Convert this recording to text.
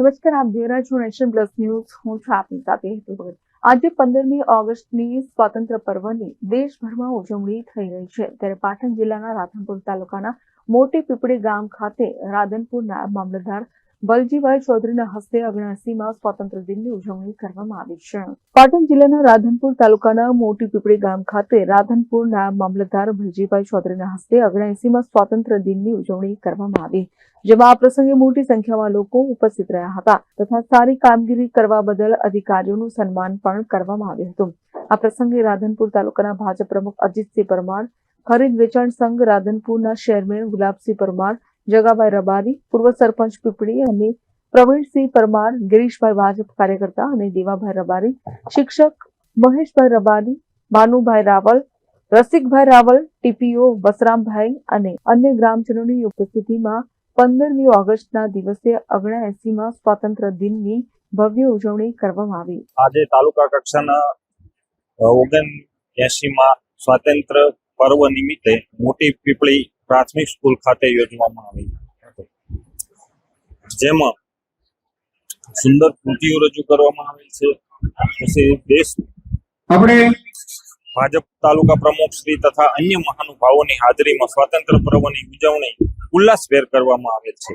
નમસ્કાર, આપ જોઈ રહ્યા છો નેશન પ્લસ ન્યૂઝ. હું છું આપની સાથે હેતુ ભગત. આજે પંદરમી ઓગસ્ટની સ્વાતંત્ર્ય પર્વની દેશભરમાં ઉજવણી થઈ રહી છે. ત્યારે પાટણ જિલ્લાના રાધનપુર તાલુકાના મોટી પીપળી ગામ ખાતે રાધનપુરના મામલતદાર બલજીભાઈ ચૌધરીના હસ્તે અગણાસીમાં સ્વાતંત્ર્ય દિનની ઉજવણી કરવામાં આવી છે. પાટણ જિલ્લાના રાધનપુર તાલુકાના મોટી પીપળી ગામ ખાતે રાધનપુરના મામલતદાર બલજીભાઈ ચૌધરીના હસ્તે અગણાસીમાં સ્વાતંત્ર્ય દિનની ઉજવણી કરવામાં આવી, જેમાં આ પ્રસંગે મોટી સંખ્યામાં લોકો ઉપસ્થિત રહ્યા હતા તથા સારી કામગીરી કરવા બદલ અધિકારીઓનું સન્માન પણ કરવામાં આવ્યું હતું. આ પ્રસંગે રાધનપુર તાલુકાના ભાજપ પ્રમુખ અજીતસિંહ પરમાર, ખરીદ વેચાણ સંઘ રાધનપુરના ચેરમેન ગુલાબસિંહ પરમાર જગાભાઈ રબારી, પૂર્વ સરપંચ પીપળી અને પ્રવીણસિંહ પરમાર, ગિરીશભાઈ ભાજપ કાર્યકર્તા અને દેવાભાઈ રબારી, શિક્ષક મહેશભાઈ રબારી ભાનુભાઈ રાવલ રસિકભાઈ રાવલ ટીપીઓ વસરામભાઈ અને અન્ય ગ્રામજનોની ઉપસ્થિતિમાં પંદરમી ઓગસ્ટના દિવસે અગણા એસીમાં સ્વાતંત્ર્ય દિનની ભવ્ય ઉજવણી કરવામાં આવી. આજે તાલુકા કક્ષાના ઓગણ એસીમાં સ્વાતંત્ર્ય પર્વ નિમિત્તે મોટી પીપળી પ્રાથમિક સ્કૂલ ખાતે યોજવામાં આવી હતો. જેમાં સુંદર કૃતિઓ રજૂ કરવામાં આવેલ છે. પછી દેશ આપણે ભાજપ તાલુકા પ્રમુખ શ્રી તથા અન્ય મહાનુભાવોની હાજરીમાં સ્વાતંત્ર્ય પર્વની ઉજવણી ઉલ્લાસભેર કરવામાં આવેલ છે.